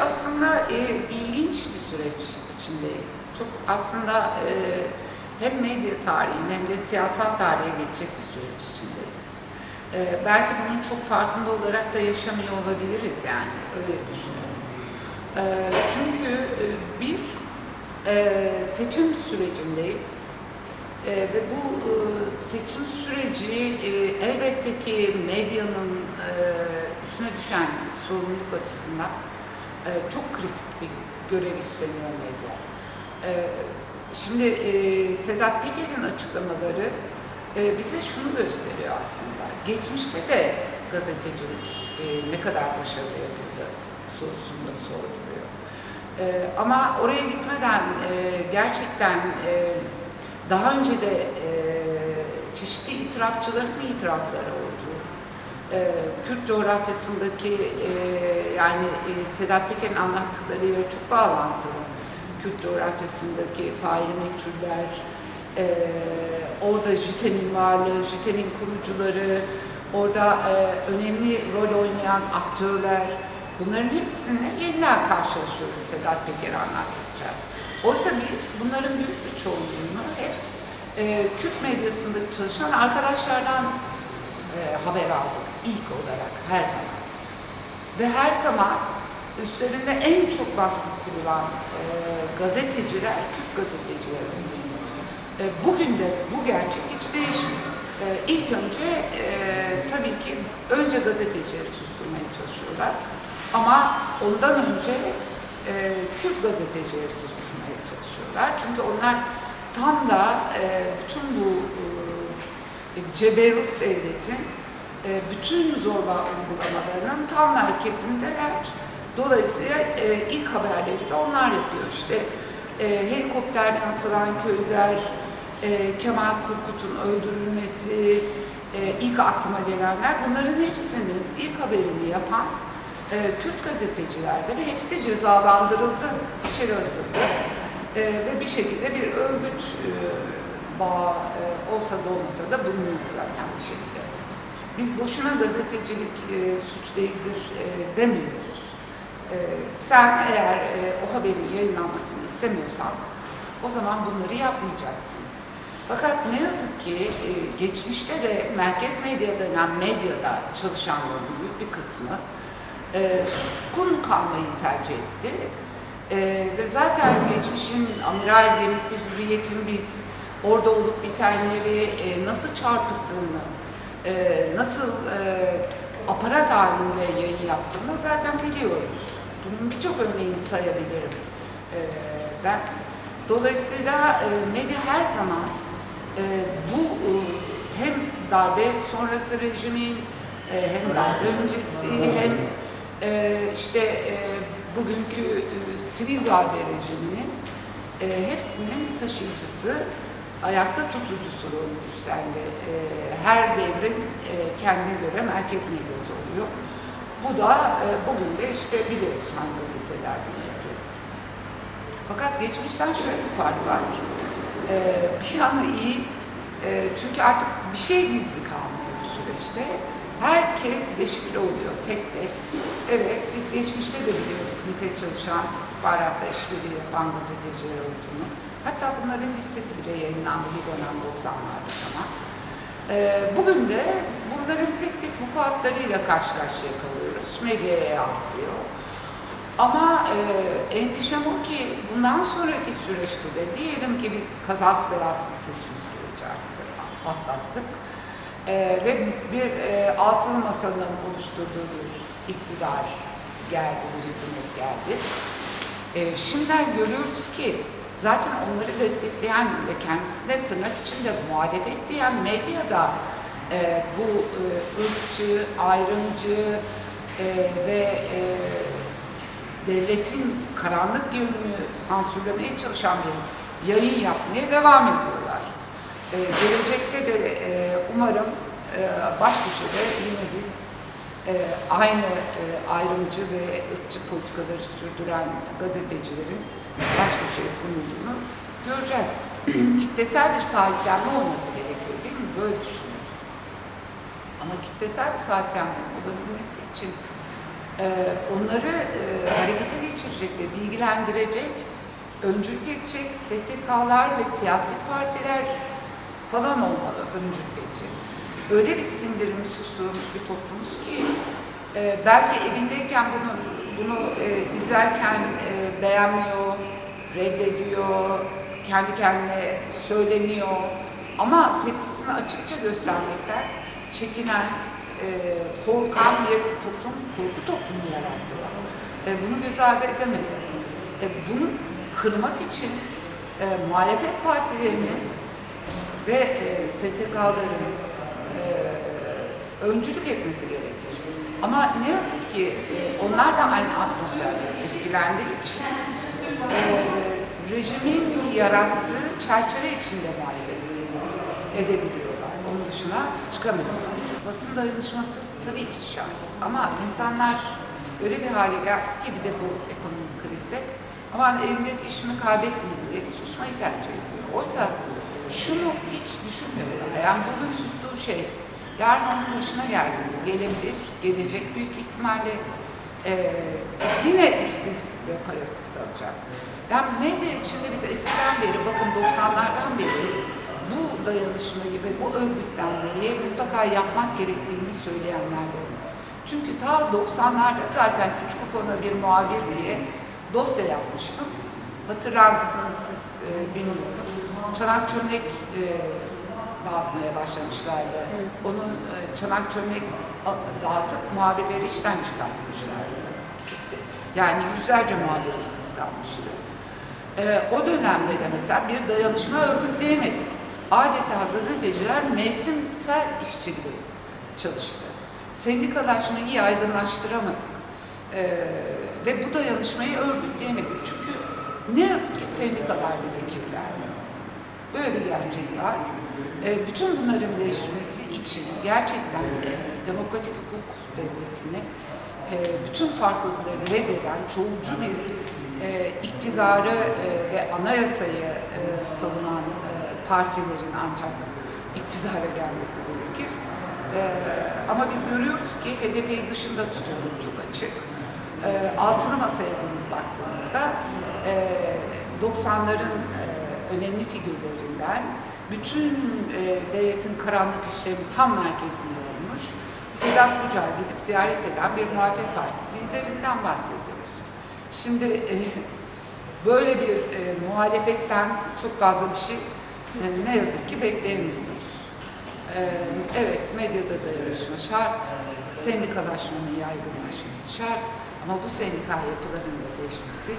aslında e, ilginç bir süreç içindeyiz. Çok aslında e, hem medya tarihinin hem de siyasal tarihe geçecek bir süreç içindeyiz. E, belki bunun çok farkında olarak da yaşamıyor olabiliriz yani öyle düşünüyorum. E, çünkü e, bir e, seçim sürecindeyiz. E, ve bu e, seçim süreci e, elbette ki medyanın e, üstüne düşen sorumluluk açısından e, çok kritik bir görev üstleniyor medya. E, şimdi e, Sedat Peker'in açıklamaları e, bize şunu gösteriyor aslında. Geçmişte de gazetecilik e, ne kadar başarılı yapıldı sorusunu da sorduruyor. E, ama oraya gitmeden e, gerçekten e, daha önce de e, çeşitli itirafçıların itirafları oldu. E, Kürt coğrafyasındaki e, yani e, Sedat Peker'in anlattıklarıyla çok bağlantılı. Kürt coğrafyasındaki faili meçhuller, e, orada JITEM'in varlığı, JITEM'in kurucuları, orada e, önemli rol oynayan aktörler, bunların hepsini yeniden karşılaşıyoruz Sedat Peker anlattıkça. Oysa biz bunların büyük bir çoğunluğunu hep e, Kürt medyasında çalışan arkadaşlardan e, haber aldık ilk olarak her zaman. Ve her zaman üstlerinde en çok baskı kurulan e, gazeteciler Kürt gazeteciler. E, bugün de bu gerçek hiç değişmiyor. E, ilk önce e, tabii ki önce gazetecileri susturmaya çalışıyorlar. Ama ondan önce e, Kürt gazetecileri susturmaya çalışıyorlar. Çünkü onlar tam da e, bütün bu e, ceberut devletin bütün zorba uygulamalarının tam merkezindeler. Dolayısıyla e, ilk haberleri de onlar yapıyor. İşte e, helikopterden atılan köyler, e, Kemal Kurkut'un öldürülmesi, e, ilk aklıma gelenler bunların hepsinin ilk haberini yapan e, Kürt gazetecilerdi ve hepsi cezalandırıldı, içeri atıldı. E, ve bir şekilde bir örgüt e, bağı e, olsa da olmasa da bulunuyor zaten bir şekilde. Biz boşuna gazetecilik e, suç değildir e, demiyoruz. E, sen eğer e, o haberin yayınlanmasını istemiyorsan o zaman bunları yapmayacaksın. Fakat ne yazık ki e, geçmişte de merkez medya denen medyada çalışanların büyük bir kısmı e, suskun kalmayı tercih etti. E, ve zaten geçmişin amiral gemisi hürriyetin biz orada olup bitenleri e, nasıl çarpıttığını, e, nasıl e, aparat halinde yayın yaptığını zaten biliyoruz. Bunun birçok örneğini sayabilirim e, ben. Dolayısıyla e, medya her zaman e, bu e, hem darbe sonrası rejimin e, hem darbe öncesi hem e, işte e, bugünkü e, sivil darbe rejiminin e, hepsinin taşıyıcısı, ayakta tutucusu rolü üstlendi. E, her devrin e, kendine göre merkez medyası oluyor. Bu da e, bugün de işte biliyoruz hangi gazeteler bunu yapıyor. Fakat geçmişten şöyle bir fark var. E, bir yanı iyi, e, çünkü artık bir şey gizli kalmıyor bu süreçte. Herkes deşifre oluyor tek tek. Evet, biz geçmişte de biliyorduk MİT'e çalışan, istihbaratla işbirliği yapan gazeteciler olduğunu. Hatta bunların listesi bile yayınlandı bir dönem 90'larda falan. Ee, bugün de bunların tek tek vukuatlarıyla karşı karşıya kalıyoruz. Medyaya yansıyor. Ama e, endişem o ki bundan sonraki süreçte de diyelim ki biz kazas belas bir seçim süreci atlattık. Ee, ve bir e, altılı masanın oluşturduğu bir iktidar geldi, bir hükümet geldi. E, şimdiden görüyoruz ki zaten onları destekleyen ve kendisine tırnak içinde muhalefet diyen medyada e, bu e, ırkçı, ayrımcı e, ve e, devletin karanlık yönünü sansürlemeye çalışan bir yayın yapmaya devam ediyorlar. Ee, gelecekte de e, umarım e, baş köşede yine biz e, aynı e, ayrımcı ve ırkçı politikaları sürdüren gazetecilerin baş köşeye konulduğunu göreceğiz. kitlesel bir sahiplenme olması gerekiyor değil mi? Böyle düşünüyoruz. Ama kitlesel bir sahiplenmenin olabilmesi için e, onları e, harekete geçirmek götürecek ve bilgilendirecek, öncülük edecek STK'lar ve siyasi partiler falan olmalı öncülük edecek. Öyle bir sindirimi susturmuş bir toplumuz ki e, belki evindeyken bunu bunu e, izlerken e, beğenmiyor, reddediyor, kendi kendine söyleniyor ama tepkisini açıkça göstermekten çekinen, e, korkan bir toplum, korku toplumu yarattılar. E, bunu göz ardı edemeyiz. E, bunu kırmak için e, muhalefet partilerinin ve e, STK'ların e, öncülük etmesi gerekir. Ama ne yazık ki e, onlar da aynı atmosferde etkilendiği için e, rejimin yarattığı çerçeve içinde muhalefet edebiliyorlar. Onun dışına çıkamıyorlar. Basın dayanışması tabii ki şart. Ama insanlar öyle bir hale geldi ki bir de bu ekonomik krizde aman elimdeki işimi kaybetmeyeyim diye susmayı tercih ediyor. Oysa şunu hiç düşünmüyorlar. Yani bugün sustuğu şey yarın onun başına geldiğinde gelebilir, gelecek büyük ihtimalle eee, yine işsiz ve parasız kalacak. Yani medya içinde biz eskiden beri, bakın 90'lardan beri bu dayanışmayı ve bu örgütlenmeyi mutlaka yapmak gerektiğini söyleyenlerden. Çünkü ta 90'larda zaten üç kupona bir muhabir diye dosya yapmıştım. Hatırlar mısınız siz e, bilmiyorum. Çanak çömlek e, dağıtmaya başlamışlardı. Onun e, çanak çömlek dağıtıp muhabirleri işten çıkartmışlardı. Yani yüzlerce muhabir işsiz kalmıştı. E, o dönemde de mesela bir dayanışma örgütleyemedik. Adeta gazeteciler mevsimsel işçi gibi çalıştı. Sendikalaşmayı yaygınlaştıramadık. E, ve bu dayanışmayı örgütleyemedik. Çünkü ne yazık ki sendikalar bile kirlenmiyor. Böyle bir gerçek var. E, bütün bunların değişmesi için gerçekten e, demokratik hukuk devletini e, bütün farklılıkları reddeden çoğulcu bir e, iktidarı e, ve anayasayı e, savunan e, partilerin ancak iktidara gelmesi gerekir. E, ama biz görüyoruz ki HDP'yi dışında tutuyorum çok açık. E, altını masaya baktığımızda e, 90'ların e, önemli figürlerinden. Bütün e, devletin karanlık işlerinin tam merkezinde olmuş. Sedat Bucak'ı gidip ziyaret eden bir muhalefet partisi liderinden bahsediyoruz. Şimdi e, böyle bir e, muhalefetten çok fazla bir şey e, ne yazık ki bekleyemiyoruz. E, evet medyada dayanışma şart, sendikalaşmanın yaygınlaşması şart. Ama bu sendikal yapıların da değişmesi